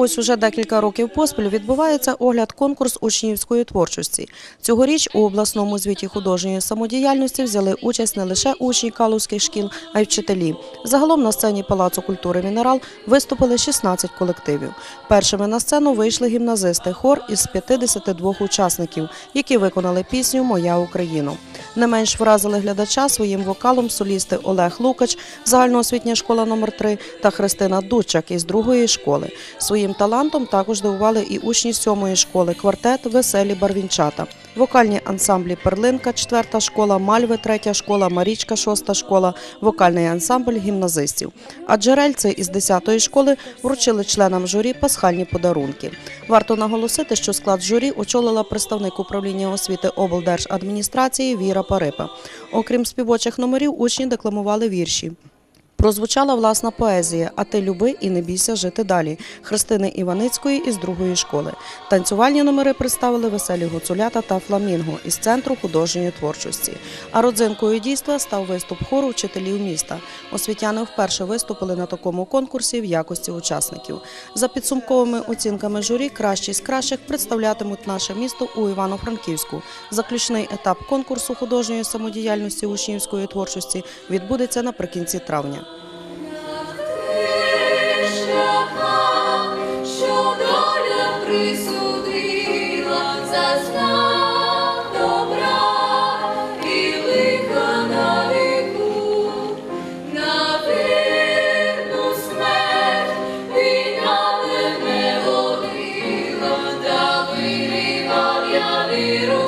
Ось уже декілька років поспіль відбувається огляд конкурс учнівської творчості. Цьогоріч у обласному звіті художньої самодіяльності взяли участь не лише учні калузьких шкіл, а й вчителі. Загалом на сцені Палацу культури Мінерал виступили 16 колективів. Першими на сцену вийшли гімназисти, хор із 52 учасників, які виконали пісню Моя Україна. Не менш вразили глядача своїм вокалом солісти Олег Лукач, загальноосвітня школа номер 3 та Христина Дудчак із другої школи. Своїм талантом також дивували і учні сьомої школи квартет Веселі барвінчата, вокальні ансамблі Перлинка, четверта школа, Мальви, третя школа, Марічка, шоста школа, вокальний ансамбль гімназистів. А джерельці із 10-ї школи вручили членам журі пасхальні подарунки. Варто наголосити, що склад журі очолила представник управління освіти облдержадміністрації Віра Парипа. Окрім співочих номерів, учні декламували вірші. Прозвучала власна поезія А ти люби і не бійся жити далі Христини Іваницької із другої школи. Танцювальні номери представили веселі гуцулята та фламінго із центру художньої творчості. А родзинкою дійства став виступ хору вчителів міста. Освітяни вперше виступили на такому конкурсі в якості учасників. За підсумковими оцінками журі, кращі з кращих представлятимуть наше місто у Івано-Франківську. Заключний етап конкурсу художньої самодіяльності учнівської творчості відбудеться наприкінці травня. ouvir